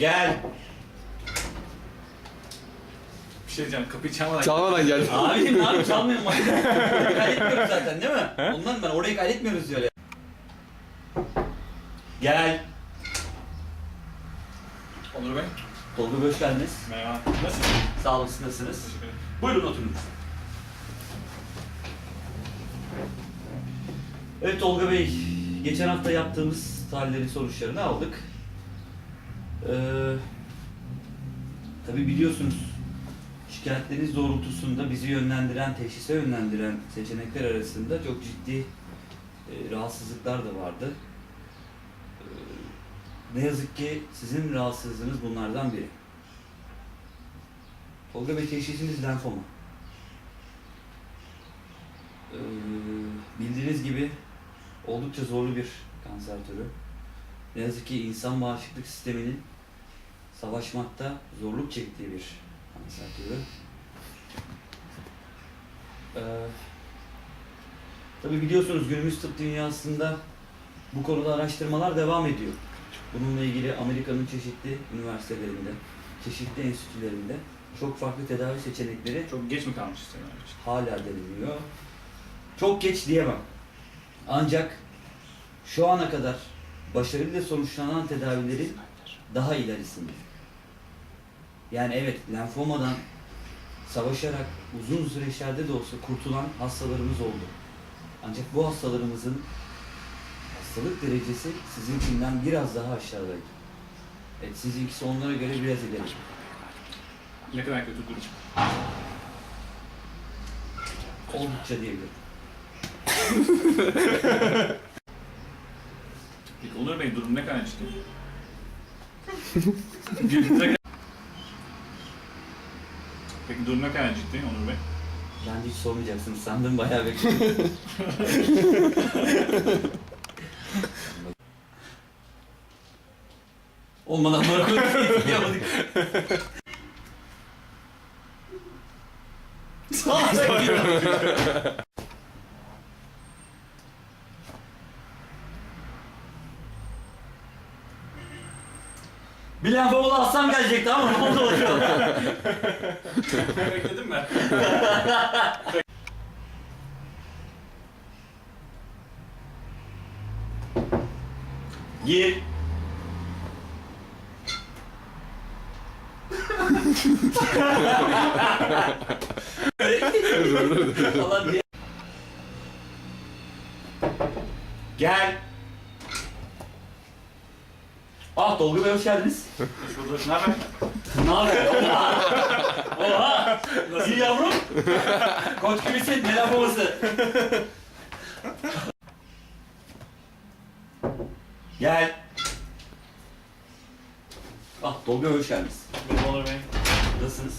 Gel. Bir şey diyeceğim kapıyı çalmadan Çalmadan geldi. Abi ne yapayım çalmıyorum kaydetmiyoruz zaten değil mi? Ondan ben orayı kaydetmiyoruz diyor ya. Gel. Onur Bey. Tolga Bey hoş geldiniz. Merhaba. Nasılsın? Sağ olun siz nasılsınız? Teşekkür ederim. Buyurun oturun. Evet Tolga Bey, geçen hafta yaptığımız tahlilleri sonuçlarını aldık. Ee, tabii biliyorsunuz şikayetleriniz doğrultusunda bizi yönlendiren, teşhise yönlendiren seçenekler arasında çok ciddi e, rahatsızlıklar da vardı. Ee, ne yazık ki sizin rahatsızlığınız bunlardan biri. Tolga Bey teşhisiniz lenfoma. Ee, bildiğiniz gibi oldukça zorlu bir kanser türü. Ne yazık ki insan bağışıklık sisteminin savaşmakta zorluk çektiği bir kanser türü. Ee, tabii biliyorsunuz günümüz tıp dünyasında bu konuda araştırmalar devam ediyor. Bununla ilgili Amerika'nın çeşitli üniversitelerinde, çeşitli enstitülerinde çok farklı tedavi seçenekleri Çok geç mi kalmış hala deniliyor. Çok geç diyemem. Ancak şu ana kadar başarıyla sonuçlanan tedavilerin daha ilerisinde. Yani evet lenfomadan savaşarak uzun süreçlerde de olsa kurtulan hastalarımız oldu. Ancak bu hastalarımızın hastalık derecesi sizinkinden biraz daha aşağıdaydı. Evet sizinkisi onlara göre biraz ileri. Ne kadar kötü durum. Oldukça diyebilirim. Bey durum ne kadar? Günümüze- Peki durum ne kadar ciddi Onur Bey? Ben de hiç sormayacaksınız sandım bayağı bekledim. Olmadan bırakıp yapamadık. Bir lenfomolu hastam gelecekti ama ne oldu oluyor? Bekledim ben. Gir. Gel. Ah Tolga Bey hoş geldiniz. Hoş bulduk. Ne haber? Ne haber? Oha! İyi yavrum. Koç gibisin, ne laf olması. Gel. Ah Tolga Bey hoş geldiniz. Merhaba Bey. Nasılsınız?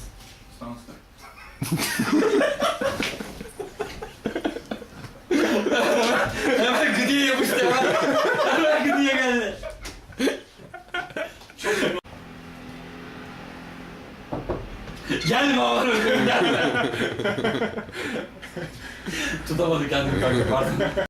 Stansı. Hemen Gelme aman öldürüm gelme. Tutamadı kendimi kanka pardon.